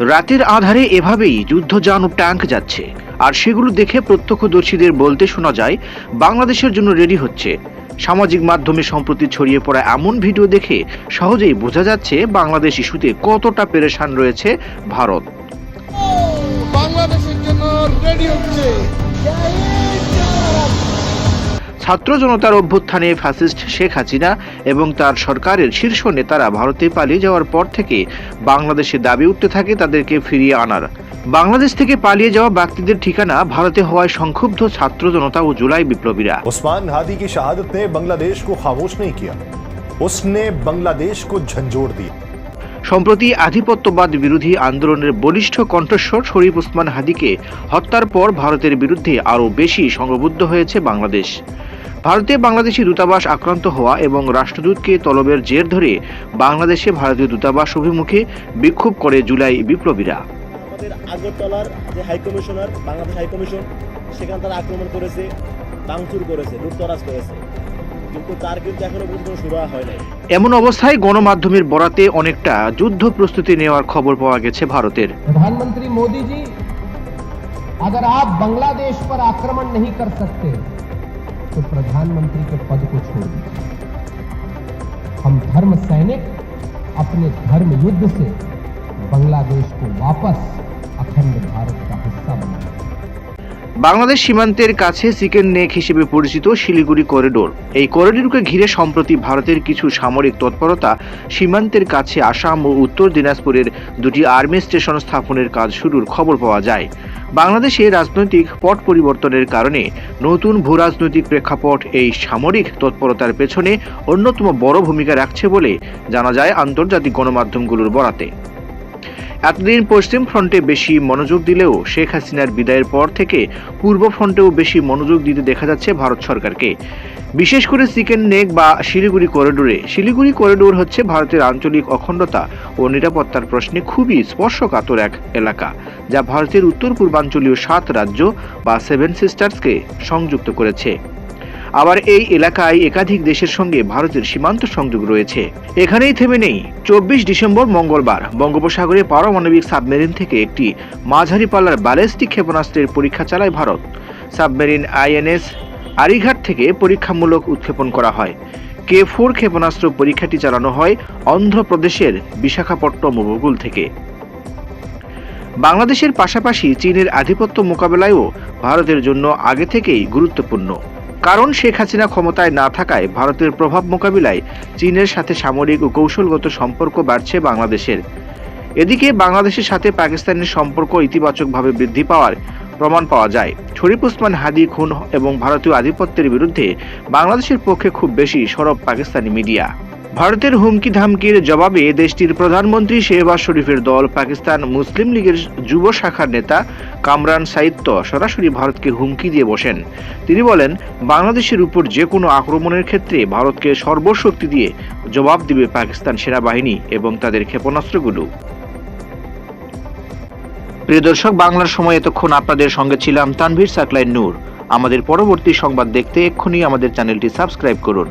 রাতের আধারে এভাবেই যুদ্ধযান ও ট্যাঙ্ক যাচ্ছে। আর সেগুলো দেখে প্রত্যক্ষদর্শীদের বলতে শোনা যায়, বাংলাদেশের জন্য রেডি হচ্ছে। সামাজিক মাধ্যমে সম্প্রতি ছড়িয়ে পড়া এমন ভিডিও দেখে সহজেই বোঝা যাচ্ছে বাংলাদেশ ইস্যুতে কতটা পেরেশান রয়েছে ভারত। বাংলাদেশের জন্য রেডি হচ্ছে। ছাত্র জনতার অভ্যুত্থানে ফ্যাসিস্ট শেখ হাসিনা এবং তার সরকারের শীর্ষ নেতারা ভারতে পালিয়ে যাওয়ার পর থেকে বাংলাদেশে দাবি উঠতে থাকে তাদেরকে ফিরিয়ে আনার বাংলাদেশ থেকে পালিয়ে যাওয়া ব্যক্তিদের ঠিকানা ভারতে হওয়ায় সংক্ষুব্ধ ছাত্র জনতা ও জুলাই বিপ্লবীরা उस्मान हादी की शहादत ने बांग्लादेश को खामोश नहीं किया उसने बांग्लादेश को झंझोड़ दिया সম্প্রতি আধিপত্যবাদ বিরোধী আন্দোলনের বলিষ্ঠ কণ্ঠস্বর শরীফ ওসমান হাদিকে হত্যার পর ভারতের বিরুদ্ধে আরও বেশি সংঘবদ্ধ হয়েছে বাংলাদেশ ভারতে বাংলাদেশি দূতাবাস আক্রান্ত হওয়া এবং রাষ্ট্রদূতকে তলবের জের ধরে বাংলাদেশে ভারতীয় দূতাবাস অভিমুখে বিক্ষোভ করে জুলাই বিপ্লবীরা আমাদের আগরতলার যে high commissioner Bangladesh high commission সেখানে তারা আক্রমণ করেছে ভাঙচুর করেছে লুটতরাজ করেছে কিন্তু তার কিন্তু এখনো পর্যন্ত কোনো শুরু হয় নাই এমন অবস্থায় গণমাধ্যমের বরাতে অনেকটা যুদ্ধ প্রস্তুতি নেওয়ার খবর পাওয়া গেছে ভারতের प्रधानमंत्री मोदी जी अगर आप बांग्लादेश पर आक्रमण नहीं कर सकते तो प्रधानमंत्री के पद को छोड़ दीजिए हम धर्म सैनिक अपने धर्म युद्ध से बांग्लादेश को वापस अखंड भारत का हिस्सा बनाएंगे বাংলাদেশ সীমান্তের কাছে চিকেন নেক হিসেবে পরিচিত শিলিগুড়ি করিডোর এই করিডোরকে ঘিরে সম্প্রতি ভারতের কিছু সামরিক তৎপরতা সীমান্তের কাছে আসাম ও উত্তর দিনাজপুরের দুটি আর্মি স্টেশন স্থাপনের কাজ শুরুর খবর পাওয়া যায় বাংলাদেশে রাজনৈতিক পট পরিবর্তনের কারণে নতুন ভূরাজনৈতিক প্রেক্ষাপট এই সামরিক তৎপরতার পেছনে অন্যতম বড় ভূমিকা রাখছে বলে জানা যায় আন্তর্জাতিক গণমাধ্যমগুলোর বরাতে। এতদিন পশ্চিম ফ্রন্টে বেশি মনোযোগ দিলেও শেখ হাসিনার বিদায়ের পর থেকে পূর্ব ফ্রন্টেও বেশি মনোযোগ দিতে দেখা যাচ্ছে ভারত সরকারকে। বিশেষ করে চিকেন নেক বা শিলিগুড়ি করিডোরে। শিলিগুড়ি করিডোর হচ্ছে ভারতের আঞ্চলিক অখণ্ডতা ও নিরাপত্তার প্রশ্নে খুবই স্পর্শকাতর এক এলাকা, যা ভারতের উত্তর পূর্বাঞ্চলীয় সাত রাজ্য বা সেভেন সিস্টার্সকে সংযুক্ত করেছে। আবার এই এলাকায় একাধিক দেশের সঙ্গে ভারতের সীমান্ত সংযোগ রয়েছে। এখানেই থেমে নেই। চব্বিশ ডিসেম্বর মঙ্গলবার বঙ্গোপসাগরে পারমাণবিক সাবমেরিন থেকে একটি মাঝারি পাল্লার ব্যালিস্টিক ক্ষেপণাস্ত্রের পরীক্ষা চালায় ভারত। সাবমেরিন আইএনএস আরিঘাট থেকে পরীক্ষামূলক উৎক্ষেপণ করা হয়। কে ফোর ক্ষেপণাস্ত্র পরীক্ষাটি চালানো হয় অন্ধ্রপ্রদেশের বিশাখাপট্টম উপকূল থেকে। বাংলাদেশের পাশাপাশি চীনের আধিপত্য মোকাবেলায়ও ভারতের জন্য আগে থেকেই গুরুত্বপূর্ণ। কারণ শেখ হাসিনা ক্ষমতায় না থাকায় ভারতের প্রভাব মোকাবিলায় চীনের সাথে সামরিক ও কৌশলগত সম্পর্ক বাড়ছে বাংলাদেশের। এদিকে বাংলাদেশের সাথে পাকিস্তানের সম্পর্ক ইতিবাচকভাবে বৃদ্ধি পাওয়ার প্রমাণ পাওয়া যায়। শরীফ উসমান হাদি, খুন এবং ভারতীয় আধিপত্যের বিরুদ্ধে বাংলাদেশের পক্ষে খুব বেশি সরব পাকিস্তানি মিডিয়া। ভারতের হুমকি ধামকির জবাবে দেশটির প্রধানমন্ত্রী শেহবাজ শরীফের দল পাকিস্তান মুসলিম লীগের যুব শাখার নেতা কামরান সাহিত্য সরাসরি ভারতকে হুমকি দিয়ে বসেন। তিনি বলেন, বাংলাদেশের উপর যে কোনো আক্রমণের ক্ষেত্রে ভারতকে সর্বশক্তি দিয়ে জবাব দিবে পাকিস্তান সেনাবাহিনী এবং তাদের ক্ষেপণাস্ত্রগুলো। প্রিয় দর্শক, বাংলার সময় এতক্ষণ আপনাদের সঙ্গে ছিলাম তানভীর সাকলাইন নূর। আমাদের পরবর্তী সংবাদ দেখতে এক্ষুনি আমাদের চ্যানেলটি সাবস্ক্রাইব করুন।